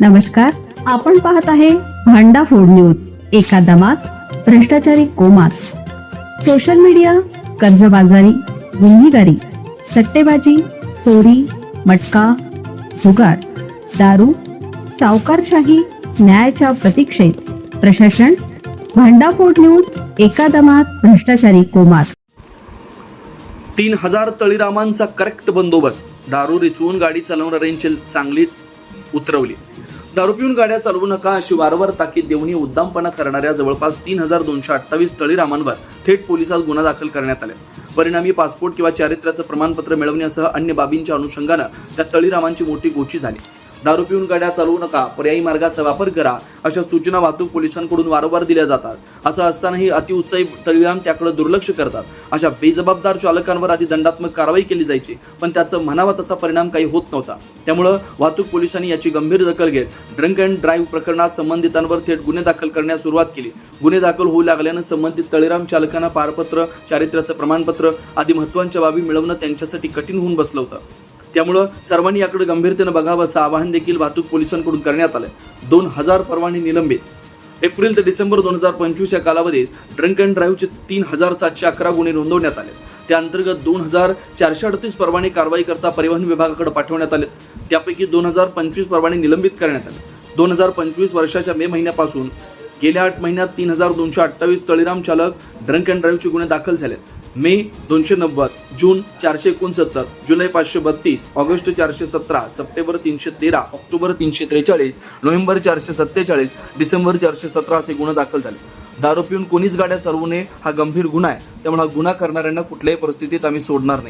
नमस्कार आपण पाहत आहे भांडा फोड न्यूज एका दमात भ्रष्टाचारी कोमात. सोशल मीडिया कर्जबाजारी गुन्हेगारी सट्टेबाजी चोरी मटका जुगार दारू सावकारशाही न्यायाच्या प्रतीक्षेत. प्रशासन भांडाफोड न्यूज एका दमात भ्रष्टाचारी कोमात. तीन हजार तळीरामांचा करेक्ट बंदोबस्त. दारू रिचवून गाडी चालवणाऱ्यांची चांगलीच उतरवली. दारू पिऊन गाड्या चालवू नका अशी वारंवार ताकीद देऊनही उद्दामपणा करणाऱ्या जवळपास तीन हजार दोनशे अठ्ठावीस तळीरामांवर थेट पोलिसात गुन्हा दाखल करण्यात आला. परिणामी पासपोर्ट किंवा चारित्र्याचं प्रमाणपत्र मिळवण्यासह अन्य बाबींच्या अनुषंगानं त्या तळीरामांची मोठी गोची झाली. दारू पिऊन गाड्या चालवू नका पर्यायी मार्गाचा वापर करा अशा सूचना वाहतूक पोलिसांकडून वारंवार दिल्या जातात. असं असतानाही अतिउत्साही तळीराम त्याकडे दुर्लक्ष करतात. अशा बेजबाबदार चालकांवर आधी दंडात्मक कारवाई केली जायची पण त्याचं म्हणावा तसा परिणाम काही होत नव्हता. त्यामुळं वाहतूक पोलिसांनी याची गंभीर दखल घेत ड्रंक अँड ड्राईव्ह प्रकरणात संबंधितांवर थेट गुन्हे दाखल करण्यास सुरुवात केली. गुन्हे दाखल होऊ लागल्यानं संबंधित तळीराम चालकांना पारपत्र चारित्र्याचं प्रमाणपत्र आदी महत्त्वाच्या बाबी मिळवणं त्यांच्यासाठी कठीण होऊन बसलं होतं. त्यामुळं सर्वांनी याकडे गंभीरतेनं बघावं असं आवाहन देखील वाहतूक पोलिसांकडून करण्यात आलं दोन हजार परवाने निलंबित. एप्रिल ते डिसेंबर दोन हजार पंचवीस या कालावधीत ड्रंक अँड ड्राईव्हचे तीन हजार सातशे अकरा गुन्हे नोंदवण्यात आले. त्या अंतर्गत दोन हजार चारशे अडतीस परवाने कारवाई करता परिवहन विभागाकडे पाठवण्यात आले. त्यापैकी दोन हजार पंचवीस परवाने निलंबित करण्यात आले. दोन हजार पंचवीस वर्षाच्या मे महिन्यापासून गेल्या आठ महिन्यात तीन हजार दोनशे अठ्ठावीस तळीराम चालक ड्रंक अँड ड्राईव्हचे गुन्हे दाखल झालेत. मे दोनशे नव्वद जून चारशे एकोणसत्तर जुलै पाचशे बत्तीस ऑगस्ट चारशे सतरा सप्टेंबर तीनशे तेरा ऑक्टोबर तीनशे त्रेचाळीस नोव्हेंबर चारशे सत्तेचाळीस डिसेंबर चारशे सतरा असे गुन्हे दाखल झाले. दारू पिऊन कोणीच गाड्या सरवू नये हा गंभीर गुन्हा आहे. त्यामुळे हा गुन्हा करणाऱ्यांना कुठल्याही परिस्थितीत आम्ही सोडणार नाही.